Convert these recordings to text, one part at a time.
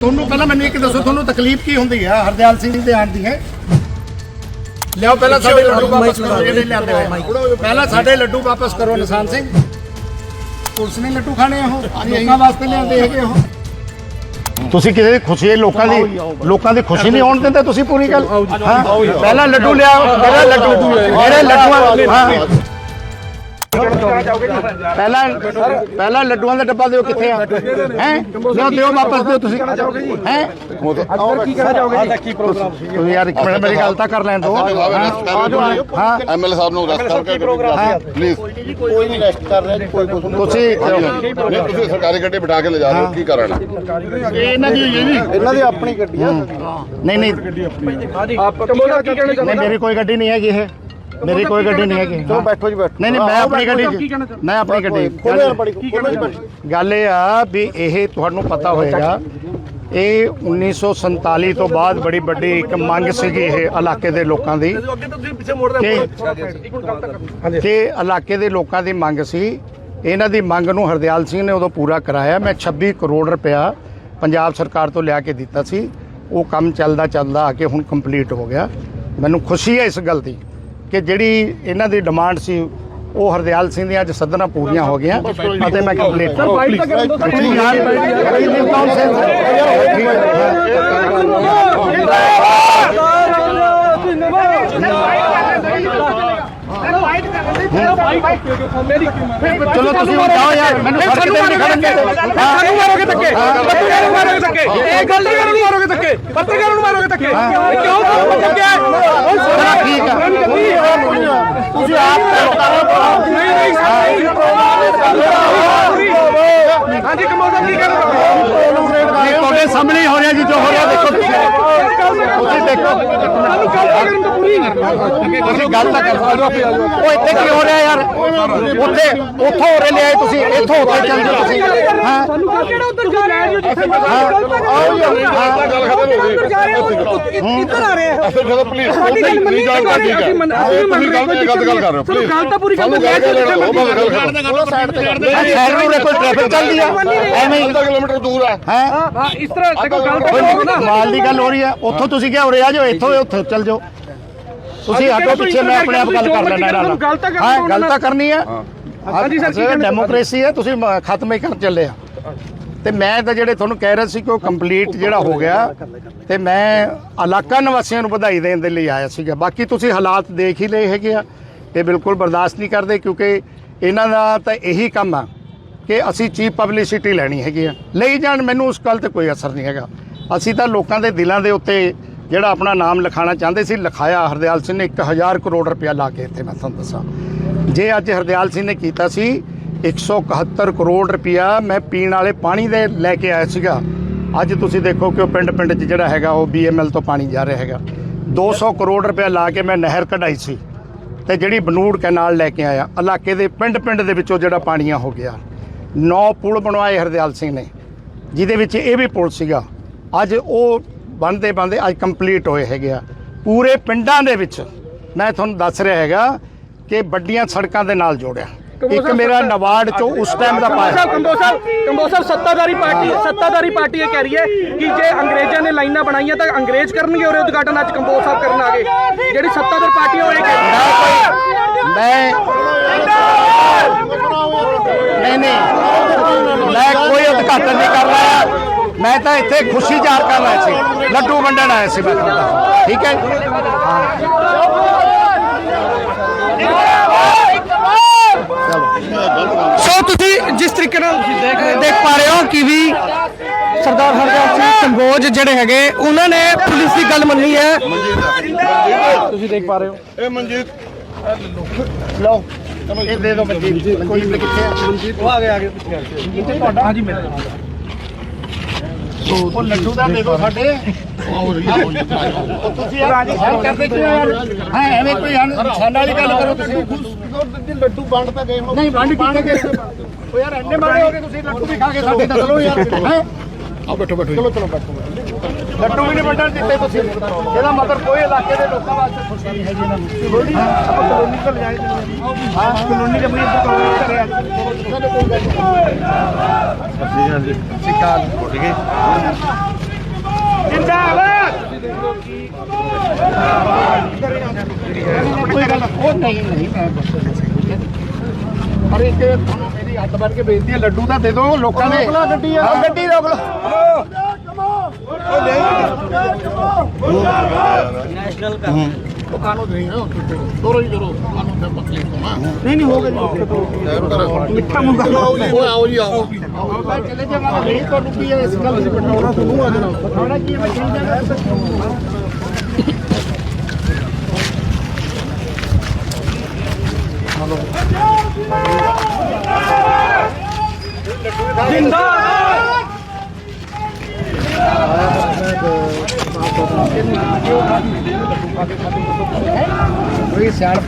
ਤੁਹਾਨੂੰ ਪਹਿਲਾਂ ਮੈਨੂੰ ਇੱਕ ਦੱਸੋ ਤੁਹਾਨੂੰ ਤਕਲੀਫ ਕੀ ਹੁੰਦੀ ਹੈ ਹਰਦਿਆਲ ਸਿੰਘ ਦੇ ਆਣ ਦੀ ਹੈ। ਲਿਆਓ ਪਹਿਲਾਂ ਸਾਡੇ ਲੱਡੂ ਵਾਪਸ ਕਰੋ ਜਿਹੜੇ ਲਿਆਂਦੇ ਹੋਏ ਪਹਿਲਾਂ ਸਾਡੇ ਲੱਡੂ ਵਾਪਸ ਕਰੋ ਨਿਸ਼ਾਨ ਸਿੰਘ। ਪੁਲਿਸ ਨੇ ਲੱਡੂ ਖਾਣੇ ਉਹ। ਲੋਕਾਂ ਵਾਸਤੇ ਲਿਆਂਦੇ ਹੈਗੇ ਉਹ। ਤੁਸੀਂ ਕਿਸੇ ਦੀ ਖੁਸ਼ੀ ਲੋਕਾਂ ਦੀ ਲੋਕਾਂ ਦੀ ਖੁਸ਼ੀ ਨਹੀਂ ਹੋਣ ਦਿੰਦੇ ਤੁਸੀਂ ਪੂਰੀ ਗੱਲ? ਪਹਿਲਾਂ ਲੱਡੂ ਲਿਆਓ ਪਹਿਲਾਂ ਲੱਡੂ ਮੇਰੇ ਲੱਡੂਆਂ ਹਾਂ। ਪਹਿਲਾਂ ਪਹਿਲਾਂ ਲੱਡੂਆਂ ਦਾ ਡੱਬਾ ਦਿਓ ਕਿੱਥੇ ਆ? ਹੈ? ਲਿਓ ਦਿਓ ਵਾਪਸ ਦਿਓ ਤੁਸੀਂ। ਹੈ? ਕੀ ਕਹਿਣਾ ਚਾਹੋਗੇ ਕੀ ਪ੍ਰੋਗਰਾਮ ਤੁਸੀਂ ਯਾਰ ਇੱਕ ਮਿੰਟ ਮੇਰੀ ਗੱਲ ਤਾਂ ਕਰ ਲੈਣ ਦਿਓ। ਹਾਂ? ਐਮਐਲਏ ਸਾਹਿਬ ਨੂੰ ਰੈਸਟ ਕਰਕੇ ਪਲੀਜ਼ ਕੋਈ ਨਹੀਂ ਰੈਸਟ ਕਰ ਰਿਹਾ ਜੀ ਕੋਈ ਕੁਝ ਤੁਸੀਂ ਨਹੀਂ ਤੁਸੀਂ ਸਰਕਾਰੀ ਗੱਡੀ ਬਿਠਾ ਕੇ ਲੈ ਜਾ ਰਹੇ ਹੋ। ਕੀ ਕਾਰਨ? ਹੈ ਇਹਨਾਂ ਦੀ ਹੋਈ ਹੈ ਜੀ। ਇਹਨਾਂ ਦੀ ਆਪਣੀ ਗੱਡੀ ਆ। ਨਹੀਂ ਨਹੀਂ। ਆਪ ਕੀ ਕਹਿਣਾ ਨਹੀਂ ਮੇਰੀ ਕੋਈ ਗੱਡੀ ਨਹੀਂ ਹੈਗੀ ਇਹ। ਮੇਰੀ ਕੋਈ ਗੱਡੀ ਨਹੀਂ ਹੈਗੀ। ਚਲੋ ਬੈਠੋ ਜੀ ਬੈਠੋ। ਨਹੀਂ ਨਹੀਂ ਮੈਂ ਆਪਣੀ ਗੱਡੀ 'ਚ- ਮੈਂ ਆਪਣੀ ਗੱਡੀ। ਖੋਲੋ ਯਾਰ ਬੜੀ ਖੋਲੋ ਜੀ ਬੈਠੋ। ਗੱਲ ਇਹ ਆ ਵੀ ਇਹ ਤੁਹਾਨੂੰ ਪਤਾ ਹੋਏਗਾ ਇਹ 1947 ਤੋਂ ਬਾਅਦ ਬੜੀ ਵੱਡੀ ਇੱਕ ਮੰਗ ਸੀਗੀ ਇਹ ਇਲਾਕੇ ਦੇ ਲੋਕਾਂ ਦੀ ਕਿ ਕਿ ਇਲਾਕੇ ਦੇ ਲੋਕਾਂ ਦੀ ਮੰਗ ਸੀ। ਇਹਨਾਂ ਦੀ ਮੰਗ ਨੂੰ ਹਰਦਿਆਲ ਸਿੰਘ ਨੇ ਉਦੋਂ ਪੂਰਾ ਕਰਾਇਆ। ਮੈਂ 26 ਕਰੋੜ ਰੁਪਇਆ ਪੰਜਾਬ ਸਰਕਾਰ ਤੋਂ ਲਿਆ ਕੇ ਦਿੱਤਾ ਸੀ। ਉਹ ਕੰਮ ਚੱਲਦਾ ਚੱਲਦਾ ਆ ਕੇ ਹੁਣ ਕੰਪਲੀਟ ਹੋ ਗਿਆ। ਮੈਨੂੰ ਖੁਸ਼ੀ ਹੈ ਇਸ ਗੱਲ ਦੀ। ਕਿ ਜਿਹੜੀ ਇਹਨਾਂ ਦੀ ਡਿਮਾਂਡ ਸੀ ਉਹ ਹਰਦਿਆਲ ਸਿੰਘ ਦੀਆਂ ਅੱਜ ਸੱਦਣਾ ਪੂਰੀਆਂ ਹੋ ਗਈਆਂ ਅਤੇ ਮੈਂ ਕੰਪਲੀਟ ਸਰ ਫਾਈਲ ਤਾਂ ਕਰਨ ਚਲੋ ਤੁਸੀਂ ਹੁਣ ਜਾਓ ਯਾਰ ਮੈਨੂੰ ਸੜਕ ਤੇ ਨਹੀਂ ਖੜਨਗੇ। ਸਾਨੂੰ ਮਾਰੋਗੇ ਧੱਕੇ। ਪੱਤਰਕਾਰਾਂ ਨੂੰ ਮਾਰੋਗੇ ਧੱਕੇ। ਇਹ ਗੱਲ ਨਹੀਂ ਕਰਨ ਨੂੰ ਮਾਰੋਗੇ ਧੱਕੇ। ਪੱਤਰਕਾਰਾਂ ਨੂੰ ਮਾਰੋਗੇ ਧੱਕੇ। ਕਿਉਂ ਤੁਹਾਨੂੰ ਧੱਕੇ ਚਲੋ ਠੀਕ ਆ। ਤੁਸੀਂ ਆਪ ਨਹੀਂ ਨਹੀਂ ਹਾਂਜੀ ਕਮੋਦਾ ਕੀ ਕਰ ਤੁਹਾਡੇ ਸਾਹਮਣੇ ਹੀ ਰਿਹਾ ਜੀ ਜੋ ਹੋ ਰਿਹਾ। ਤੁਸੀਂ ਦੇਖੋ। ਸਾਨੂੰ ਗੱਲ ਕਰਨ ਤੋਂ ਪੂਰੀ ਤੁਸੀਂ ਗੱਲ ਤਾਂ ਕਰੋ ਉਹ ਇੱਥੇ ਕੀ ਹੋ ਰਿਹਾ ਯਾਰ? ਉੱਥੇ ਉੱਥੋਂ ਉਰੇ ਲਿਆਏ ਤੁਸੀਂ ਇੱਥੋਂ ਉੱਥੇ ਚੱਲ ਜਾਓ ਤੁਸੀਂ। ਹਾਂ? ਸਾਨੂੰ ਗੱਲ ਕਿਹੜਾ ਉੱਧਰ ਜਾ ਰਹੇ ਹੋ? ਜਿੱਥੇ ਆਓ ਜੀ ਗੱਲ ਖਤਮ ਹੋ ਗਈ ਰਹੇ ਹੋ ਇੱਧਰ ਆ ਰਹੇ ਆ ਜਦੋਂ ਗੱਲ ਠੀਕ ਹੈ। ਤੁਸੀਂ ਗੱਲ ਕਰ ਰਹੇ ਹੋ ਗੱਲ ਤਾਂ ਪੂਰੀ ਗੱਲ ਉਹ ਨੂੰ ਟ੍ਰੈਫਿਕ ਚੱਲਦੀ ਆ। ਐਵੇਂ ਹੀ ਕਿਲੋਮੀਟਰ ਦੂਰ ਹੈ। ਹੈ? ਹਾਂ ਇਸ ਤਰ੍ਹਾਂ ਦੇਖੋ ਗੱਲ ਤਾਂ ਕੋਈ ਕਰੋ ਨਾ। ਮਾਲ ਦੀ ਗੱਲ ਹੋ ਰਹੀ ਹੈ ਉੱਥੋਂ ਤੁਸੀਂ ਕਿਹਾ ਉਰੇ ਆ ਜਾਓ ਇੱਥੋਂ ਉੱਥੇ ਚੱਲ ਜਾਓ। ਤੁਸੀਂ ਹਟੋ ਪਿੱਛੇ ਮੈਂ ਆਪਣੇ ਆਪ ਗੱਲ ਕਰ ਲੈਣਾ ਇਹਨਾਂ ਨਾਲ ਹਾਂ ਗੱਲ ਤਾਂ ਕਰਨੀ ਹੈ। ਹਾਂਜੀ ਸਰ, ਕੀ ਡੈਮੋਕ੍ਰੇਸੀ ਹੈ। ਤੁਸੀਂ ਖਤਮ ਹੀ ਕਰਨ ਚੱਲੇ ਆ। ਤੇ ਮੈਂ ਤਾਂ ਜਿਹੜੇ ਤੁਹਾਨੂੰ ਕਹਿ ਰਿਹਾ ਸੀ ਕਿ ਉਹ ਕੰਪਲੀਟ ਜਿਹੜਾ ਹੋ ਗਿਆ ਤੇ ਮੈਂ ਇਲਾਕਾ ਨਿਵਾਸੀਆਂ ਨੂੰ ਵਧਾਈ ਦੇਣ ਦੇ ਲਈ ਆਇਆ ਸੀਗਾ। ਬਾਕੀ ਤੁਸੀਂ ਹਾਲਾਤ ਦੇਖ ਹੀ ਲਏ ਹੈਗੇ ਆ ਇਹ ਬਿਲਕੁਲ ਬਰਦਾਸ਼ਤ ਨਹੀਂ ਕਰਦੇ ਕਿਉਂਕਿ ਇਹਨਾਂ ਦਾ ਤਾਂ ਇਹੀ ਕੰਮ ਆ ਕਿ ਅਸੀਂ ਚੀਪ ਪਬਲਿਸਿਟੀ ਲੈਣੀ ਹੈਗੀ ਆ। ਲਈ ਜਾਣ ਮੈਨੂੰ ਉਸ ਗੱਲ ਤੇ ਕੋਈ ਅਸਰ ਨਹੀਂ ਹੈਗਾ। ਅਸੀਂ ਤਾਂ ਲੋਕਾਂ ਦੇ ਦਿਲਾਂ ਦੇ ਉੱਤੇ ਜਿਹੜਾ ਆਪਣਾ ਨਾਮ ਲਿਖਾਣਾ ਚਾਹੁੰਦੇ ਸੀ, ਲਿਖਾਇਆ। ਹਰਦਿਆਲ ਸਿੰਘ ਨੇ 1000 ਕਰੋੜ ਰੁਪਇਆ ਲਾ ਕੇ ਇੱਥੇ, ਮੈਂ ਤੁਹਾਨੂੰ ਦੱਸਾਂ। ਜੇ ਅੱਜ ਹਰਦਿਆਲ ਸਿੰਘ ਨੇ ਕੀਤਾ ਸੀ 171 ਕਰੋੜ ਰੁਪਇਆ ਮੈਂ ਪੀਣ ਵਾਲੇ ਪਾਣੀ ਦੇ ਲੈ ਕੇ ਆਇਆ ਸੀਗਾ। ਅੱਜ ਤੁਸੀਂ ਦੇਖੋ ਕਿ ਉਹ ਪਿੰਡ ਪਿੰਡ 'ਚ ਜਿਹੜਾ ਹੈਗਾ, ਉਹ ਬੀਐਮਐਲ ਤੋਂ ਪਾਣੀ ਜਾ ਰਿਹਾ ਹੈਗਾ। 200 ਕਰੋੜ ਰੁਪਇਆ ਲਾ ਕੇ ਮੈਂ ਨਹਿਰ ਕਢਾਈ ਸੀ ਤੇ ਜਿਹੜੀ ਬਨੂੜ ਕੈਨਾਲ ਲੈ ਕੇ ਆਇਆ। ਇਲਾਕੇ ਦੇ ਪਿੰਡ ਪਿੰਡ ਦੇ ਵਿੱਚੋਂ ਜਿਹੜਾ ਪਾਣੀਆਂ ਹੋ ਗਿਆ। ਨੌ ਪੁਲ ਬਣਵਾਏ ਹਰਦਿਆਲ ਸਿੰਘ ਨੇ, ਜਿਹਦੇ ਵਿੱਚ ਇਹ ਵੀ ਪੁਲ ਸੀਗਾ। ਅੱਜ ਉਹ ਬਣਦੇ ਬਣਦੇ ਅੱਜ ਕੰਪਲੀਟ ਹੋਏ ਹੈਗੇ ਆ। ਪੂਰੇ ਪਿੰਡਾਂ ਦੇ ਵਿੱਚ ਮੈਂ ਤੁਹਾਨੂੰ ਦੱਸ ਰਿਹਾ ਹੈਗਾ ਕਿ ਵੱਡੀਆਂ ਸੜਕਾਂ ਦੇ ਨਾਲ ਜੋੜਿਆ। ਇੱਕ ਮੇਰਾ ਨਵਾਰਡ ਚੋਂ ਉਸ ਟਾਈਮ ਦਾ ਪਾਇਆ। ਕੰਬੋ ਸਾਹਿਬ ਕੰਬੋ ਸਾਹਿਬ ਸੱਤਾਧਾਰੀ ਪਾਰਟੀ ਸੱਤਾਧਾਰੀ ਪਾਰਟੀ ਇਹ ਕਹਿ ਰਹੀ ਹੈ ਕਿ ਜੇ ਅੰਗਰੇਜ਼ਾਂ ਨੇ ਲਾਈਨਾਂ ਬਣਾਈਆਂ ਤਾਂ ਅੰਗਰੇਜ਼ ਕਰਨਗੇ ਔਰ ਉਦਘਾਟਨ ਅੱਜ ਕੰਬੋ ਸਾਹਿਬ ਕਰਨ ਆ ਗਏ। ਜਿਹੜੀ ਸੱਤਾਧਾਰ ਪਾਰਟੀ ਉਹ ਇਹ ਕਹਿ ਰਹੀ ਹੈ। ਮੈਂ ਨਹੀਂ ਨਹੀਂ। ਮੈਂ ਕੋਈ ਉਦਘਾਟਨ ਨਹੀਂ ਮੈਂ ਤਾਂ ਇੱਥੇ ਖੁਸ਼ੀ ਜ਼ਾਹਰ ਕਰਨ ਆਇਆ ਸੀ। ਲੱਡੂ ਵੰਡਣ ਆਇਆ ਸੀ ਮੈਂ ਠੀਕ ਹੈ ਸੋ ਤੁਸੀਂ ਜਿਸ ਤਰੀਕੇ ਨਾਲ ਤੁਸੀਂ ਦੇਖ ਦੇਖ ਪਾ ਰਹੇ ਹੋ ਕਿ ਵੀ ਸਰਦਾਰ ਹਰਜੋਤ ਸਿੰਘ ਕੰਬੋਜ ਜਿਹੜੇ ਹੈਗੇ ਉਹਨਾਂ ਨੇ ਪੁਲਿਸ ਦੀ ਗੱਲ ਮੰਨੀ ਹੈ। ਤੁਸੀਂ ਦੇਖ ਪਾ ਰਹੇ ਹੋ। ਇਹ ਮਨਜੀਤ। ਲਓ। ਇਹ ਦੇ ਦਿਓ ਮਨਜੀਤ ਮਨਜੀਤ। ਕਿੱਥੇ ਉਹ ਆ ਗਏ ਆ ਗਏ ਕਿੱਥੇ ਤੁਹਾਡਾ ਹਾਂਜੀ ਮੇਰਾ ਉਹ ਲੱਡੂ ਦਾ ਦੇ ਦਿਓ ਸਾਡੇ। ਤੁਸੀਂ ਯਾਰ ਹਾਂ ਕਰਦੇ ਕਿਉਂ ਯਾਰ ਹਾਂ ਐਵੇਂ ਕੋਈ ਨਿਸ਼ਾਨਾ ਵਾਲੀ ਗੱਲ ਕਰੋ ਤੁਸੀਂ। ਲੱਡੂ ਵੰਡ ਤਾਂ ਗਏ ਨਹੀਂ ਵੰਡ ਕਿੱਥੇ ਗਏ ਉਹ ਯਾਰ ਐਨੇ ਮਾਰੇ ਹੋ ਗਏ ਤੁਸੀਂ ਲੱਡੂ ਵੀ ਖਾ ਕੇ ਸਾਡੇ ਤਾਂ ਚਲੋ ਯਾਰ। ਹੈ। ਆ ਬੈਠੋ ਬੈਠੋ ਚਲੋ ਚਲੋ ਬੈਠੋ। ਲੱਡੂ ਵੀ ਨਹੀਂ ਵੰਡਣ ਦਿੱਤੇ ਤੁਸੀਂ। ਇਹਦਾ ਮਤਲਬ ਕੋਈ ਇਲਾਕੇ ਦੇ ਲੋਕਾਂ ਵਾਸਤੇ ਖੁਸ਼ੀ ਨਹੀਂ ਹੈਗੀ ਇਹਨਾਂ ਨੂੰ। ਬੋਲੀ ਆਪਾਂ ਕਲੋਨੀ ਕੋਲ ਜਾਏ ਹਾਂ। ਕਲੋਨੀ ਦੇ ਆਪਣੀ ਕਲੋਨੀ ਘਰੇ ਆ। ਅਸੀਂ ਹਾਂਜੀ। ਸਿਕਾਰ ਉੱਠ ਗਏ ਜਿੰਦਾਬਾਦ। ਕੋਈ ਗੱਲ ਉਹ ਤੁਹਾਨੂੰ ਮੇਰੀ ਹੱਥ ਬੰਨ ਕੇ ਬੇਨਤੀ ਹੈ ਲੱਡੂ ਤਾਂ ਦੇ ਦਿਓ ਲੋਕਾਂ ਨੇ ਗੱਡੀ ਰੋਕ ਲਓ ਲਾ ਉਹ ਕਾਨੂੰ ਦੇ ਨਾ ਦੋਰੋ ਹੀ ਕਰੋ ਕਾਨੂੰ ਤੇ ਪਤਲੀ ਤੋਂ ਨਾ ਨਹੀਂ ਨਹੀਂ ਹੋ ਗਿਆ ਜੀ ਮਿੱਠਾ ਮੁੰਗਾ ਉਹ ਆਓ ਜੀ ਆਓ। ਚਲੇ ਜਾਵਾਂਗਾ। ਤੁਹਾਨੂੰ ਕੀ ਇਸ ਗੱਲ ਦੀ ਪਟਾਉਣਾ ਤੁਹਾਨੂੰ ਆ ਜਣਾ ਪਟਾਉਣਾ ਕੀ ਹੈ? ਚਲ ਜਾਣਾ?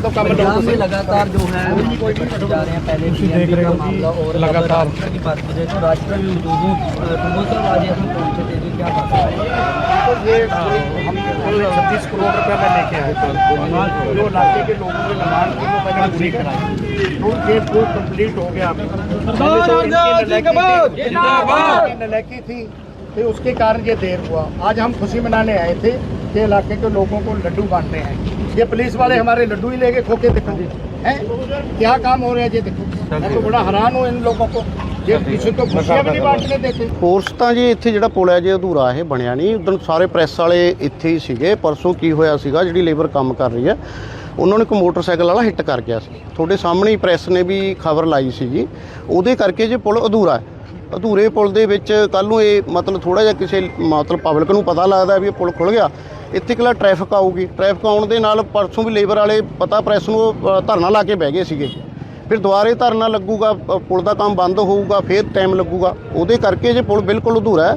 तो पंजाब में लगातार। जो है जा रहे हैं पहले देख रहे मामला और लगातार की बात की जाए तो राजस्थान में मौजूदों सर आज हम पहुँचे थे क्या बात है हम छत्तीस करोड़ रुपये में लेके आए थे जो इलाके के लोगों की डिमांड थी वो मैंने पूरी कराई। तो ये पूरी कंप्लीट हो गया नलैकी थी। तो इनकी नलायकी थी, इनकी नलायकी थी फिर उसके कारण ये देर हुआ आज हम खुशी मनाने आए थे कि इलाके के लोगों को लड्डू बांटने हैं ये पुलिस वाले हमारे लड्डू ही लेके खोके देखो हैं क्या काम हो रहा है ये देखो मैं तो बड़ा हैरान हूँ इन लोगों को ये किसी को खुशियाँ भी नहीं बांटने देते ਕੋਰਸ ਤਾਂ ਜੀ ਇੱਥੇ ਜਿਹੜਾ ਪੁਲ ਹੈ ਜੇ ਅਧੂਰਾ ਇਹ ਬਣਿਆ ਨਹੀਂ ਉਦੋਂ ਸਾਰੇ ਪ੍ਰੈਸ ਵਾਲੇ ਇੱਥੇ ਹੀ ਸੀਗੇ ਪਰਸੋਂ ਕੀ ਹੋਇਆ ਸੀਗਾ ਜਿਹੜੀ ਲੇਬਰ ਕੰਮ ਕਰ ਰਹੀ ਹੈ ਉਹਨਾਂ ਨੂੰ ਇੱਕ ਮੋਟਰਸਾਈਕਲ ਵਾਲਾ ਹਿੱਟ ਕਰ ਗਿਆ ਸੀ ਤੁਹਾਡੇ ਸਾਹਮਣੇ ਹੀ ਪ੍ਰੈਸ ਨੇ ਵੀ ਖਬਰ ਲਾਈ ਸੀਗੀ ਉਹਦੇ ਕਰਕੇ ਜੇ ਪੁਲ ਅਧੂਰਾ ਹੈ ਅਧੂਰੇ ਪੁਲ ਦੇ ਵਿੱਚ ਕੱਲ ਨੂੰ ਇਹ ਮਤਲਬ ਥੋੜਾ ਜਿਹਾ ਕਿਸੇ ਮਤਲਬ ਪਬਲਿਕ ਨੂੰ ਪਤਾ ਲੱਗਦਾ ਵੀ ਇਹ ਪੁਲ ਖੁੱਲ ਗਿਆ। ਇੱਥੇ ਕਿਲਾ ਟ੍ਰੈਫਿਕ ਆਊਗੀ। ਟ੍ਰੈਫਿਕ ਆਉਣ ਦੇ ਨਾਲ ਪਰਸੋਂ ਵੀ ਲੇਬਰ ਵਾਲੇ ਪਤਾ ਪ੍ਰੈਸ ਨੂੰ ਧਰਨਾ ਲਾ ਕੇ ਬਹਿ ਗਏ ਸੀਗੇ। ਫਿਰ ਦੁਬਾਰੇ ਧਰਨਾ ਲੱਗੂਗਾ ਪੁਲ ਦਾ ਕੰਮ ਬੰਦ ਹੋਊਗਾ ਫਿਰ ਟਾਈਮ ਲੱਗੂਗਾ। ਉਹਦੇ ਕਰਕੇ ਜੇ ਪੁਲ ਬਿਲਕੁਲ ਅਧੂਰਾ ਹੈ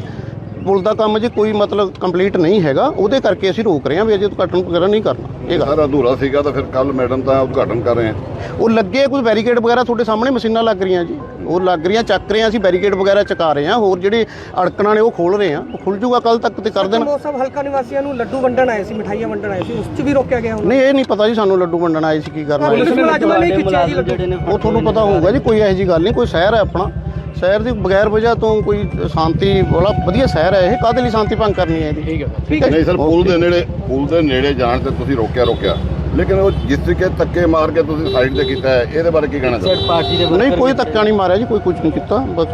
ਪੁਲ ਦਾ ਕੰਮ ਜੇ ਕੋਈ ਮਤਲਬ ਕੰਪਲੀਟ ਨਹੀਂ ਹੈਗਾ ਉਹਦੇ ਕਰਕੇ ਅਸੀਂ ਰੋਕ ਰਹੇ ਹਾਂ ਵੀ ਅਜੇ ਉਦਘਾਟਨ ਵਗੈਰਾ ਨਹੀਂ ਕਰਨਾ। ਇਹ ਗੱਲ। ਅਧੂਰਾ ਸੀਗਾ ਤਾਂ ਫਿਰ ਕੱਲ ਮੈਡਮ ਤਾਂ ਉਦਘਾਟਨ ਕਰ ਰਹੇ ਆ ਉਹ ਲੱਗੇ ਕੋਈ ਬੈਰੀਕੇਡ ਵਗੈਰਾ ਤੁਹਾਡੇ ਸਾਹਮਣੇ ਮਸ਼ੀਨਾਂ ਲੱਗ ਰਹੀਆਂ ਜੀ। ਉਹ ਲੱਗ ਰਹੀਆਂ ਚੱਕ ਰਹੇ ਹਾਂ ਅਸੀਂ ਬੈਰੀਕੇਡ ਵਗੈਰਾ ਚਕਾ ਰਹੇ ਹਾਂ। ਹੋਰ ਜਿਹੜੇ ਅੜਕਣਾਂ ਨੇ ਉਹ ਖੋਲ ਰਹੇ ਹਾਂ। ਉਹ ਖੁੱਲ ਜੂਗਾ ਕੱਲ ਤੱਕ ਤੇ ਕਰ ਦੇਣ। ਮੌਸਮ ਹਲਕਾ ਨਿਵਾਸੀਆਂ ਨੂੰ ਲੱਡੂ ਵੰਡਣ ਆਏ ਸੀ ਮਠਾਈਆਂ ਵੰਡਣ ਆਏ ਸੀ ਉਸ 'ਚ ਵੀ ਰੋਕਿਆ ਗਿਆ ਨਹੀਂ ਇਹ ਨਹੀਂ ਪਤਾ ਜੀ ਸਾਨੂੰ ਲੱਡੂ ਵੰਡਣ ਆਏ ਸੀ ਕੀ ਕਰਨਾ। ਉਹ ਤੁਹਾਨੂੰ ਪਤਾ ਹੋਊਗਾ ਜੀ ਕੋਈ ਇਹੋ ਜੀ ਗੱਲ ਨਹੀਂ ਕੋਈ ਸ਼ਹਿਰ ਹੈ ਆਪਣਾ। ਸ਼ਹਿਰ ਦੀ ਬਗੈਰ ਵਜ੍ਹਾ ਤੋਂ ਕੋਈ ਸ਼ਾਂਤੀ ਬੋਲਾ ਵਧੀਆ ਸ਼ਹਿਰ ਹੈ ਇਹ ਕਾਹਦੇ ਲਈ ਸ਼ਾਂਤੀ ਭੰਗ ਕਰਨੀ ਹੈ ਇਹਦੀ? ਠੀਕ ਹੈ। ਠੀਕ ਹੈ। ਨਹੀਂ ਸਰ ਪੁਲ ਦੇ ਨੇੜੇ ਪੁਲ ਦੇ ਨੇੜੇ ਜਾਣ ਤੇ ਤੁਸੀਂ ਰੋਕਿਆ ਰੋਕਿਆ। ਲੇਕਿਨ ਉਹ ਜਿਸ ਤਰੀਕੇ ਧੱਕੇ ਮਾਰ ਕੇ ਤੁਸੀਂ ਸਾਈਡ ਤੇ ਕੀਤਾ ਹੈ ਇਹਦੇ ਬਾਰੇ ਕੀ ਕਹਿਣਾ ਚਾਹੁੰਦੇ ਨਹੀਂ ਕੋਈ ਧੱਕਾ ਨਹੀਂ ਮਾਰਿਆ ਜੀ ਕੋਈ ਕੁਝ ਨਹੀਂ ਕੀਤਾ ਬਸ।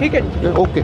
ਠੀਕ ਹੈ। ਓਕੇ।